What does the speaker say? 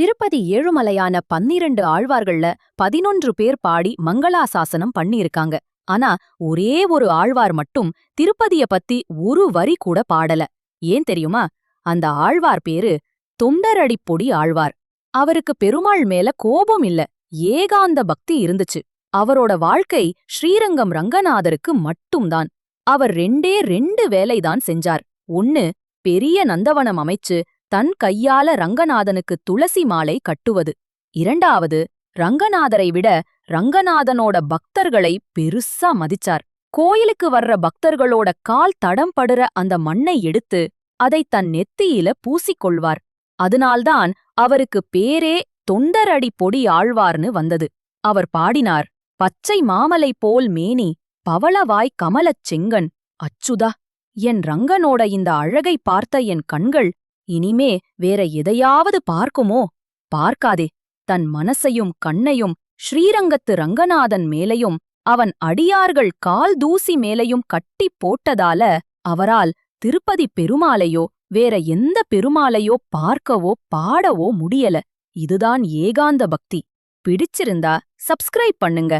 திருப்பதி ஏழுமலையான பன்னிரண்டு ஆழ்வார்கள்ல பதினொன்று பேர் பாடி மங்களாசாசனம் பண்ணியிருக்காங்க. ஆனா ஒரே ஒரு ஆழ்வார் மட்டும் திருப்பதிய பத்தி ஒரு வரி கூட பாடல. ஏன் தெரியுமா? அந்த ஆழ்வார் பேரு தொண்டரடிப்பொடி ஆழ்வார். அவருக்கு பெருமாள் மேல கோபம் இல்ல ஏகாந்த பக்தி இருந்துச்சு. அவரோட வாழ்க்கை ஸ்ரீரங்கம் ரங்கநாதருக்கு மட்டும்தான். அவர் ரெண்டே ரெண்டு வேலைதான் செஞ்சார். ஒன்னு பெரிய நந்தவனம் அமைச்சு தன் கையால ரங்கநாதனுக்கு துளசி மாலை கட்டுவது. இரண்டாவது ரங்கநாதரை விட ரங்கநாதனோட பக்தர்களை பெருசா மதிச்சார். கோயிலுக்கு வர்ற பக்தர்களோட கால் தடம் படுற அந்த மண்ணை எடுத்து அதை தன் நெத்தியில பூசிக்கொள்வார். அதனால்தான் அவருக்கு பேரே தொண்டரடி பொடி ஆழ்வார்னு வந்தது. அவர் பாடினார் பச்சை மாமலை போல் மேனி பவளவாய் கமலச் செங்கன் அச்சுதா என் ரங்கனோட இந்த அழகை பார்த்த என் கண்கள் இனிமே வேற எதையாவது பார்க்குமோ? பார்க்காதே. தன் மனசையும் கண்ணையும் ஸ்ரீரங்கத்து ரங்கநாதன் மேலையும் அவன் அடியார்கள் கால் தூசி மேலையும் கட்டிப் போட்டதால அவரால் திருப்பதி பெருமாளையோ வேற எந்த பெருமாளையோ பார்க்கவோ பாடவோ முடியல. இதுதான் ஏகாந்த பக்தி. பிடிச்சிருந்தா சப்ஸ்கிரைப் பண்ணுங்க.